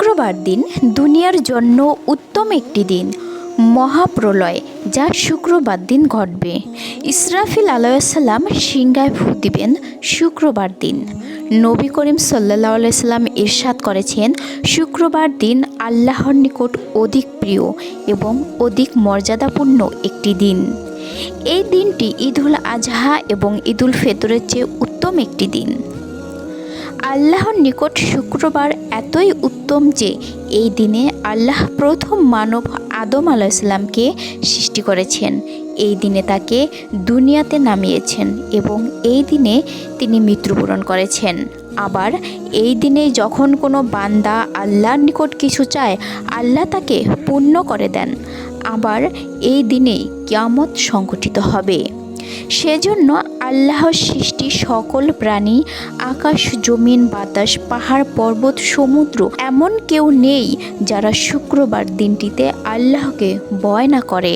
শুক্রবার দিন দুনিয়ার জন্য উত্তম একটি দিন, মহাপ্রলয়, যা শুক্রবার দিন ঘটবে। ইসরাফিল আলাইসাল্লাম সিংগায় ভূ দিবেন শুক্রবার দিন। নবী করিম সাল্লাহ সাল্লাম ইরশাদ করেছেন, শুক্রবার দিন আল্লাহর নিকট অধিক প্রিয় এবং অধিক মর্যাদাপূর্ণ একটি দিন। এই দিনটি ঈদুল আজহা এবং ঈদুল ফেতরের চেয়ে উত্তম একটি দিন। আল্লাহর নিকট শুক্রবার এতই উত্তম যে এই দিনে আল্লাহ প্রথম মানব আদম আলাইসাল্লামকে সৃষ্টি করেছেন। এই দিনে তাকে দুনিয়াতে নামিয়েছেন এবং এই দিনে তিনি মৃত্যুবরণ করেছেন। আবার এই দিনে যখন কোনো বান্দা আল্লাহর নিকট কিছু চায়, আল্লাহ তাকে পূর্ণ করে দেন। আবার এই দিনেই কিয়ামত সংঘটিত হবে। সেজন্য আল্লাহর সৃষ্টি সকল প্রাণী, আকাশ, জমিন, বাতাস, পাহাড়, পর্বত, সমুদ্র, এমন কেউ নেই যারা শুক্রবার দিনটিতে আল্লাহকে বয় না করে।